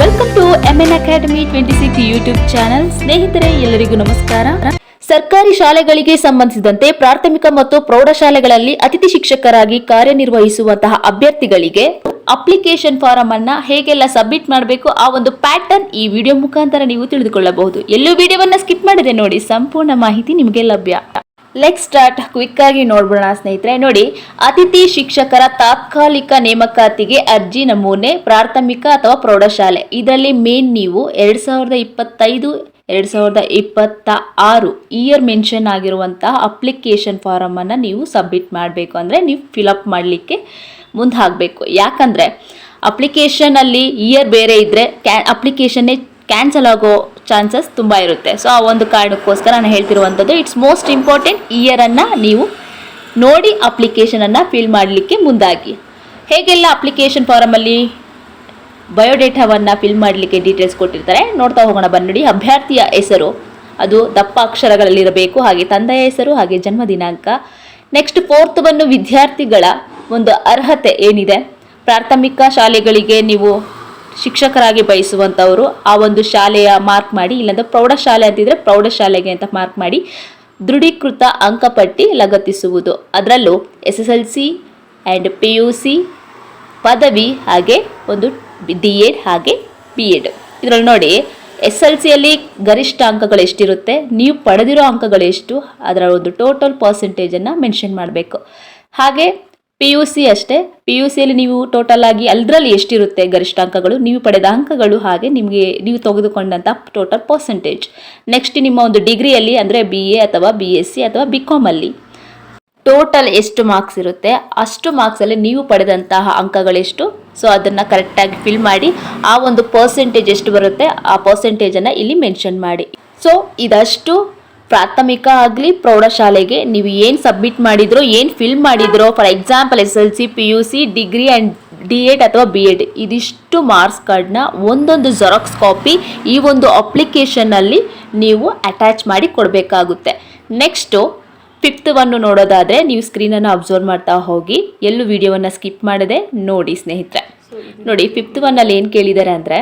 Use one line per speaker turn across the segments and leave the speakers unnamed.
Welcome to N academy twenty six YouTube channel ಸ್ನೇಹಿತರೆ, ಎಲ್ಲರಿಗೂ ನಮಸ್ಕಾರ. ಸರ್ಕಾರಿ ಶಾಲೆಗಳಿಗೆ ಸಂಬಂಧಿಸಿದಂತೆ ಪ್ರಾಥಮಿಕ ಮತ್ತು ಪ್ರೌಢಶಾಲೆಗಳಲ್ಲಿ ಅತಿಥಿ ಶಿಕ್ಷಕರಾಗಿ ಕಾರ್ಯನಿರ್ವಹಿಸುವಂತಹ ಅಭ್ಯರ್ಥಿಗಳಿಗೆ ಅಪ್ಲಿಕೇಶನ್ ಫಾರಂ ಅನ್ನ ಹೇಗೆಲ್ಲ ಸಬ್ಮಿಟ್ ಮಾಡಬೇಕು ಆ ಒಂದು ಪ್ಯಾಟರ್ನ್ ಈ ವಿಡಿಯೋ ಮುಖಾಂತರ ನೀವು ತಿಳಿದುಕೊಳ್ಳಬಹುದು. ಎಲ್ಲೂ ವಿಡಿಯೋವನ್ನ ಸ್ಕಿಪ್ ಮಾಡಿದೆ ನೋಡಿ, ಸಂಪೂರ್ಣ ಮಾಹಿತಿ ನಿಮಗೆ ಲಭ್ಯ. ಲೆಗ್ ಸ್ಟಾರ್ಟ್ ಕ್ವಿಕ್ ಆಗಿ ನೋಡ್ಬಿಡೋಣ ಸ್ನೇಹಿತರೆ. ನೋಡಿ, ಅತಿಥಿ ಶಿಕ್ಷಕರ ತಾತ್ಕಾಲಿಕ ನೇಮಕಾತಿಗೆ ಅರ್ಜಿ ನಮೂನೆ, ಪ್ರಾಥಮಿಕ ಅಥವಾ ಪ್ರೌಢಶಾಲೆ. ಇದರಲ್ಲಿ ಮೇನ್ ನೀವು ಎರಡ್ ಸಾವಿರದ ಇಪ್ಪತ್ತೈದು, ಎರಡ್ ಸಾವಿರದ ಇಪ್ಪತ್ತ ಆರು ಇಯರ್ ಮೆನ್ಷನ್ ಆಗಿರುವಂತಹ ಅಪ್ಲಿಕೇಶನ್ ಫಾರಮ್ ಅನ್ನ ನೀವು ಸಬ್ಮಿಟ್ ಮಾಡಬೇಕು. ಅಂದ್ರೆ ನೀವು ಫಿಲಪ್ ಮಾಡಲಿಕ್ಕೆ ಮುಂದೆ ಯಾಕಂದ್ರೆ ಅಪ್ಲಿಕೇಶನ್ ಅಲ್ಲಿ ಇಯರ್ ಬೇರೆ ಇದ್ರೆ ಕ್ಯಾ ಅಪ್ಲಿಕೇಶನ್ನೇ ಕ್ಯಾನ್ಸಲ್ ಆಗೋ ಚಾನ್ಸಸ್ ತುಂಬ ಇರುತ್ತೆ. ಸೊ ಆ ಒಂದು ಕಾರಣಕ್ಕೋಸ್ಕರ ನಾನು ಹೇಳ್ತಿರುವಂಥದ್ದು ಇಟ್ಸ್ ಮೋಸ್ಟ್ ಇಂಪಾರ್ಟೆಂಟ್ ಇಯರನ್ನು ನೀವು ನೋಡಿ ಅಪ್ಲಿಕೇಶನನ್ನು ಫಿಲ್ ಮಾಡಲಿಕ್ಕೆ ಮುಂದಾಗಿ. ಹೇಗೆಲ್ಲ ಅಪ್ಲಿಕೇಶನ್ ಫಾರಮಲ್ಲಿ ಬಯೋಡೇಟಾವನ್ನು ಫಿಲ್ ಮಾಡಲಿಕ್ಕೆ ಡೀಟೇಲ್ಸ್ ಕೊಟ್ಟಿರ್ತಾರೆ, ನೋಡ್ತಾ ಹೋಗೋಣ ಬನ್ನಿ ಅಭ್ಯರ್ಥಿಯ ಹೆಸರು, ಅದು ದಪ್ಪ ಅಕ್ಷರಗಳಲ್ಲಿರಬೇಕು ಹಾಗೆ ತಂದೆಯ ಹೆಸರು, ಹಾಗೆ ಜನ್ಮ ದಿನಾಂಕ. ನೆಕ್ಸ್ಟ್ ಫೋರ್ತ್ವನ್ನು ವಿದ್ಯಾರ್ಥಿಗಳ ಒಂದು ಅರ್ಹತೆ ಏನಿದೆ? ಪ್ರಾಥಮಿಕ ಶಾಲೆಗಳಿಗೆ ನೀವು ಶಿಕ್ಷಕರಾಗಿ ಬಯಸುವಂಥವರು ಆ ಒಂದು ಶಾಲೆಯ ಮಾರ್ಕ್ ಮಾಡಿ, ಇಲ್ಲಾಂದ್ರೆ ಪ್ರೌಢಶಾಲೆ ಅಂತಿದ್ರೆ ಪ್ರೌಢಶಾಲೆಗೆ ಅಂತ ಮಾರ್ಕ್ ಮಾಡಿ ದೃಢೀಕೃತ ಅಂಕಪಟ್ಟಿ ಲಗತ್ತಿಸುವುದು. ಅದರಲ್ಲೂ S S L C and P U C ಪದವಿ ಹಾಗೆ ಒಂದು ಡಿ ಎಡ್ ಹಾಗೆ ಬಿ ಎಡ್ ಇದರಲ್ಲಿ ನೋಡಿ, ಎಸ್ ಎಲ್ ಸಿಯಲ್ಲಿ ಗರಿಷ್ಠ ಅಂಕಗಳು ಎಷ್ಟಿರುತ್ತೆ, ನೀವು ಪಡೆದಿರೋ ಅಂಕಗಳು ಎಷ್ಟು ಅದರ ಒಂದು ಟೋಟಲ್ ಪರ್ಸೆಂಟೇಜನ್ನು ಮೆನ್ಷನ್ ಮಾಡಬೇಕು. ಹಾಗೆ ಪಿ ಯು ಸಿ ಅಷ್ಟೇ. ಪಿ ಯು ಸಿಯಲ್ಲಿ ನೀವು ಟೋಟಲ್ ಆಗಿ ಅದರಲ್ಲಿ ಎಷ್ಟಿರುತ್ತೆ ಗರಿಷ್ಠ ಅಂಕಗಳು ನೀವು ಪಡೆದ ಅಂಕಗಳು ಹಾಗೆ ನಿಮಗೆ ನೀವು ತೆಗೆದುಕೊಂಡಂಥ ಟೋಟಲ್ ಪರ್ಸೆಂಟೇಜ್ ನೆಕ್ಸ್ಟ್ ನಿಮ್ಮ ಒಂದು ಡಿಗ್ರಿಯಲ್ಲಿ ಅಂದರೆ ಬಿ ಎ ಅಥವಾ ಬಿ ಎಸ್ ಸಿ ಅಥವಾ ಬಿ ಕಾಮಲ್ಲಿ ಟೋಟಲ್ ಎಷ್ಟು ಮಾರ್ಕ್ಸ್ ಇರುತ್ತೆ? ಅಷ್ಟು ಮಾರ್ಕ್ಸಲ್ಲಿ ನೀವು ಪಡೆದಂತಹ ಅಂಕಗಳೆಷ್ಟು ಸೊ ಅದನ್ನು ಕರೆಕ್ಟಾಗಿ ಫಿಲ್ ಮಾಡಿ, ಆ ಒಂದು ಪರ್ಸೆಂಟೇಜ್ ಎಷ್ಟು ಬರುತ್ತೆ? ಆ ಪರ್ಸೆಂಟೇಜನ್ನು ಇಲ್ಲಿ ಮೆನ್ಷನ್ ಮಾಡಿ. ಸೊ ಇದಷ್ಟು ಪ್ರಾಥಮಿಕ ಆಗಲಿ ಪ್ರೌಢಶಾಲೆಗೆ ನೀವು ಏನು ಸಬ್ಮಿಟ್ ಮಾಡಿದ್ರೋ, ಏನು fill ಮಾಡಿದ್ರೋ for example S L C P U C degree and D Ed ಅಥವಾ ಬಿ ಎಡ್ ಇದಿಷ್ಟು ಮಾರ್ಕ್ಸ್ ಕಾರ್ಡ್ನ ಒಂದೊಂದು ಜೆರಾಕ್ಸ್ ಕಾಪಿ ಈ ಒಂದು ಅಪ್ಲಿಕೇಶನ್ನಲ್ಲಿ ನೀವು ಅಟ್ಯಾಚ್ ಮಾಡಿ ಕೊಡಬೇಕಾಗುತ್ತೆ. ನೆಕ್ಸ್ಟು ಫಿಫ್ತ್ವನ್ನು ನೋಡೋದಾದರೆ ನೀವು ಸ್ಕ್ರೀನನ್ನು ಅಬ್ಸರ್ವ್ ಮಾಡ್ತಾ ಹೋಗಿ, ಎಲ್ಲೂ ವಿಡಿಯೋವನ್ನು ಸ್ಕಿಪ್ ಮಾಡದೆ ನೋಡಿ ಸ್ನೇಹಿತರೆ. ನೋಡಿ ಫಿಫ್ತ್ ಒನ್ನಲ್ಲಿ ಏನು ಕೇಳಿದ್ದಾರೆ ಅಂದರೆ,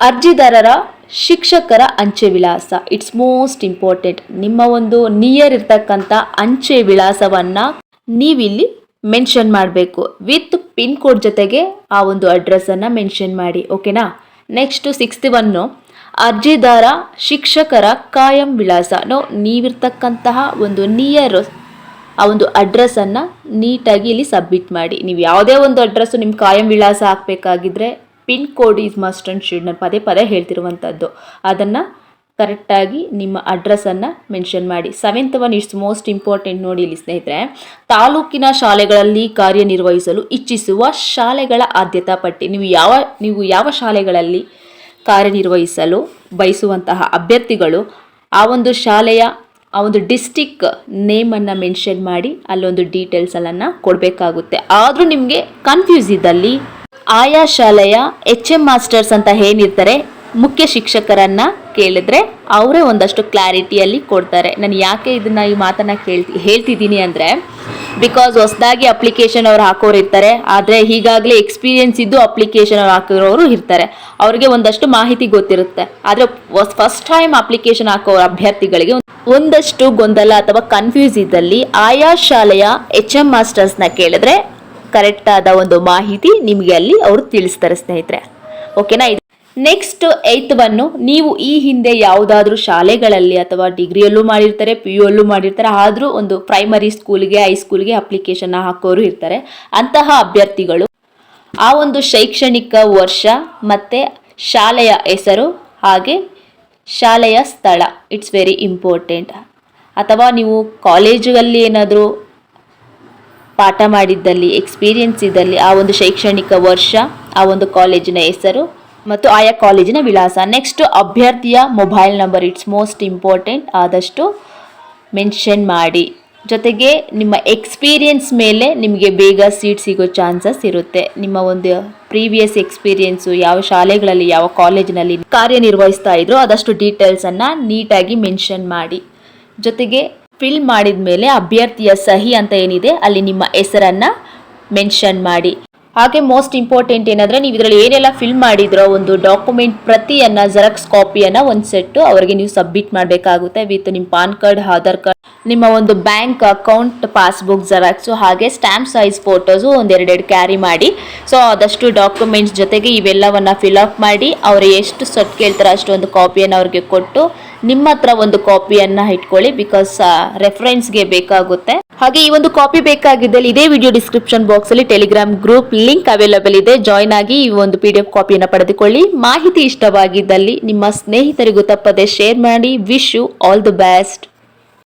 ಅರ್ಜಿದಾರರ ಶಿಕ್ಷಕರ ಅಂಚೆ ವಿಳಾಸ. ಇಟ್ಸ್ ಮೋಸ್ಟ್ ಇಂಪಾರ್ಟೆಂಟ್ ನಿಮ್ಮ ಒಂದು ನಿಯರ್ ಇರ್ತಕ್ಕಂಥ ಅಂಚೆ ವಿಳಾಸವನ್ನು ನೀವಿಲ್ಲಿ ಮೆನ್ಷನ್ ಮಾಡಬೇಕು. ವಿತ್ ಪಿನ್ ಕೋಡ್ ಜೊತೆಗೆ ಆ ಒಂದು ಅಡ್ರೆಸ್ಸನ್ನು ಮೆನ್ಷನ್ ಮಾಡಿ ಓಕೆನಾ ನೆಕ್ಸ್ಟ್ ಸಿಕ್ಸ್ತ್ ಒನ್ನು ಅರ್ಜಿದಾರ ಶಿಕ್ಷಕರ ಕಾಯಂ ವಿಳಾಸ. ನೋ ನೀವಿರ್ತಕ್ಕಂತಹ ಒಂದು ನಿಯರ್ ಆ ಒಂದು ಅಡ್ರೆಸ್ಸನ್ನು ನೀಟಾಗಿ ಇಲ್ಲಿ ಸಬ್ಮಿಟ್ ಮಾಡಿ. ನೀವು ಯಾವುದೇ ಒಂದು ಅಡ್ರೆಸ್ಸು ನಿಮ್ಮ ಕಾಯಂ ವಿಳಾಸ ಹಾಕಬೇಕಾಗಿದ್ರೆ pin code is must and should ನಾನು ಪದೇ ಪದೇ ಹೇಳ್ತಿರುವಂಥದ್ದು ಅದನ್ನು ಕರೆಕ್ಟಾಗಿ ನಿಮ್ಮ ಅಡ್ರೆಸ್ಸನ್ನು ಮೆನ್ಷನ್ ಮಾಡಿ. Seventh one it's most important ನೋಡಿ ಇಲ್ಲಿ ಸ್ನೇಹಿತರೆ. ತಾಲೂಕಿನ ಶಾಲೆಗಳಲ್ಲಿ ಕಾರ್ಯನಿರ್ವಹಿಸಲು ಇಚ್ಛಿಸುವ ಶಾಲೆಗಳ ಆದ್ಯತಾ ಪಟ್ಟಿ. ನೀವು ಯಾವ ನೀವು ಯಾವ ಶಾಲೆಗಳಲ್ಲಿ ಕಾರ್ಯನಿರ್ವಹಿಸಲು ಬಯಸುವಂತಹ ಅಭ್ಯರ್ಥಿಗಳು ಆ ಒಂದು ಶಾಲೆಯ, ಆ ಒಂದು ಡಿಸ್ಟಿಕ್ ನೇಮನ್ನು ಮೆನ್ಷನ್ ಮಾಡಿ ಅಲ್ಲೊಂದು ಡೀಟೇಲ್ಸನ್ನು ಕೊಡಬೇಕಾಗುತ್ತೆ. ಆದರೂ ನಿಮಗೆ ಕನ್ಫ್ಯೂಸ್ ಇದ್ದಲ್ಲಿ ಆಯಾ ಶಾಲೆಯ ಎಚ್ ಎಂ ಮಾಸ್ಟರ್ಸ್ ಅಂತ ಏನಿರ್ತಾರೆ ಮುಖ್ಯ ಶಿಕ್ಷಕರನ್ನ ಕೇಳಿದ್ರೆ ಅವರೇ ಒಂದಷ್ಟು ಕ್ಲಾರಿಟಿಯಲ್ಲಿ ಕೊಡ್ತಾರೆ. ನಾನು ಯಾಕೆ ಇದನ್ನ ಈ ಮಾತನ್ನ ಕೇಳ್ತಿ, ಹೇಳ್ತಿದ್ದೀನಿ ಅಂದರೆ ಬಿಕಾಸ್ ಹೊಸದಾಗಿ ಅಪ್ಲಿಕೇಶನ್ ಅವ್ರು ಹಾಕೋರು ಇರ್ತಾರೆ, ಆದರೆ ಈಗಾಗಲೇ ಎಕ್ಸ್ಪೀರಿಯನ್ಸ್ ಇದ್ದು ಅಪ್ಲಿಕೇಶನ್ ಅವ್ರು ಹಾಕಿರೋರು ಇರ್ತಾರೆ. ಅವ್ರಿಗೆ ಒಂದಷ್ಟು ಮಾಹಿತಿ ಗೊತ್ತಿರುತ್ತೆ. ಆದರೆ ಫಸ್ಟ್ ಟೈಮ್ ಅಪ್ಲಿಕೇಶನ್ ಹಾಕೋ ಅಭ್ಯರ್ಥಿಗಳಿಗೆ ಒಂದಷ್ಟು ಗೊಂದಲ ಅಥವಾ ಕನ್ಫ್ಯೂಸ್ ಇದ್ದಲ್ಲಿ ಆಯಾ ಶಾಲೆಯ ಎಚ್ ಎಂ ಮಾಸ್ಟರ್ಸ್ನ ಕೇಳಿದ್ರೆ ಕರೆಕ್ಟ್ ಒಂದು ಮಾಹಿತಿ ನಿಮಗೆ ಅಲ್ಲಿ ಅವರು ತಿಳಿಸ್ತಾರೆ ಸ್ನೇಹಿತರೆ. ಓಕೆನಾ ನೆಕ್ಸ್ಟ್ ಏಯ್ತ್ವನ್ನು ನೀವು ಈ ಹಿಂದೆ ಯಾವುದಾದ್ರೂ ಶಾಲೆಗಳಲ್ಲಿ ಅಥವಾ ಡಿಗ್ರಿಯಲ್ಲೂ ಮಾಡಿರ್ತಾರೆ ಪಿ ಯು ಅಲ್ಲೂ ಮಾಡಿರ್ತಾರೆ, ಆದರೂ ಒಂದು ಪ್ರೈಮರಿ ಸ್ಕೂಲ್ಗೆ ಹೈಸ್ಕೂಲ್ಗೆ ಅಪ್ಲಿಕೇಶನ್ ಹಾಕೋರು ಇರ್ತಾರೆ. ಅಂತಹ ಅಭ್ಯರ್ಥಿಗಳು ಆ ಒಂದು ಶೈಕ್ಷಣಿಕ ವರ್ಷ ಮತ್ತು ಶಾಲೆಯ ಹೆಸರು ಹಾಗೆ ಶಾಲೆಯ ಸ್ಥಳ. ಇಟ್ಸ್ ವೆರಿ ಇಂಪಾರ್ಟೆಂಟ್ ಅಥವಾ ನೀವು ಕಾಲೇಜಲ್ಲಿ ಏನಾದರೂ ಪಾಠ ಮಾಡಿದ್ದಲ್ಲಿ ಎಕ್ಸ್ಪೀರಿಯೆನ್ಸ್ ಇದ್ದಲ್ಲಿ ಆ ಒಂದು ಶೈಕ್ಷಣಿಕ ವರ್ಷ, ಆ ಒಂದು ಕಾಲೇಜಿನ ಹೆಸರು ಮತ್ತು ಆಯಾ ಕಾಲೇಜಿನ ವಿಳಾಸ. ನೆಕ್ಸ್ಟ್ ಅಭ್ಯರ್ಥಿಯ mobile number it's most important ಆದಷ್ಟು ಮೆನ್ಷನ್ ಮಾಡಿ. ಜೊತೆಗೆ ನಿಮ್ಮ ಎಕ್ಸ್ಪೀರಿಯೆನ್ಸ್ ಮೇಲೆ ನಿಮಗೆ ಬೇಗ ಸೀಟ್ ಸಿಗೋ ಚಾನ್ಸಸ್ ಇರುತ್ತೆ. ನಿಮ್ಮ ಒಂದು ಪ್ರೀವಿಯಸ್ ಎಕ್ಸ್ಪೀರಿಯೆನ್ಸು ಯಾವ ಶಾಲೆಗಳಲ್ಲಿ, ಯಾವ ಕಾಲೇಜಿನಲ್ಲಿ ಕಾರ್ಯನಿರ್ವಹಿಸ್ತಾ ಇದ್ರು, ಅದಷ್ಟು ಡೀಟೇಲ್ಸನ್ನು ನೀಟಾಗಿ ಮೆನ್ಷನ್ ಮಾಡಿ. ಜೊತೆಗೆ ಫಿಲ್ ಮಾಡಿದ ಮೇಲೆ ಅಭ್ಯರ್ಥಿಯ ಸಹಿ ಅಂತ ಏನಿದೆ, ಅಲ್ಲಿ ನಿಮ್ಮ ಹೆಸರನ್ನು ಮೆನ್ಷನ್ ಮಾಡಿ. ಹಾಗೆ ಮೋಸ್ಟ್ ಇಂಪಾರ್ಟೆಂಟ್ ಏನಂದರೆ ನೀವು ಇದರಲ್ಲಿ ಏನೆಲ್ಲ ಫಿಲ್ ಮಾಡಿದ್ರೋ ಒಂದು ಡಾಕ್ಯುಮೆಂಟ್ ಪ್ರತಿಯನ್ನು ಜೆರಾಕ್ಸ್ ಕಾಪಿಯನ್ನು ಒಂದು ಸೆಟ್ಟು ಅವರಿಗೆ ನೀವು ಸಬ್ಮಿಟ್ ಮಾಡಬೇಕಾಗುತ್ತೆ ವಿತ್ ನಿಮ್ಮ ಪಾನ್ ಕಾರ್ಡ್, ಆಧಾರ್ ಕಾರ್ಡ್, ನಿಮ್ಮ ಒಂದು ಬ್ಯಾಂಕ್ ಅಕೌಂಟ್, ಪಾಸ್ಬುಕ್ ಜೆರಾಕ್ಸು ಹಾಗೆ ಸ್ಟ್ಯಾಂಪ್ ಸೈಜ್ ಫೋಟೋಸು ಒಂದೆರಡೆರಡು ಕ್ಯಾರಿ ಮಾಡಿ. ಸೊ, ಆದಷ್ಟು ಡಾಕ್ಯುಮೆಂಟ್ಸ್ ಜೊತೆಗೆ ಇವೆಲ್ಲವನ್ನು ಫಿಲ್ ಅಪ್ ಮಾಡಿ, ಅವರು ಎಷ್ಟು ಸೊಟ್ಟು ಕೇಳ್ತಾರೋ ಅಷ್ಟೊಂದು ಕಾಪಿಯನ್ನು ಅವ್ರಿಗೆ ಕೊಟ್ಟು ನಿಮ್ಮ ಹತ್ರ ಒಂದು ಕಾಪಿಯನ್ನ ಇಟ್ಕೊಳ್ಳಿ ಬಿಕಾಸ್ ರೆಫರೆನ್ಸ್ಗೆ ಬೇಕಾಗುತ್ತೆ. ಹಾಗೆ ಈ ಒಂದು ಕಾಪಿ ಬೇಕಾಗಿದ್ದಲ್ಲಿ ಇದೇ ವಿಡಿಯೋ ಡಿಸ್ಕ್ರಿಪ್ಷನ್ ಬಾಕ್ಸ್ ಅಲ್ಲಿ ಟೆಲಿಗ್ರಾಮ್ ಗ್ರೂಪ್ ಲಿಂಕ್ ಅವೈಲಬಲ್ ಇದೆ. ಜಾಯ್ನ್ ಆಗಿ ಈ ಒಂದು ಪಿ ಡಿ ಎಫ್ ಕಾಪಿಯನ್ನು ಪಡೆದುಕೊಳ್ಳಿ. ಮಾಹಿತಿ ಇಷ್ಟವಾಗಿದ್ದಲ್ಲಿ ನಿಮ್ಮ ಸ್ನೇಹಿತರಿಗೂ ತಪ್ಪದೆ ಶೇರ್ ಮಾಡಿ. Wish you all the best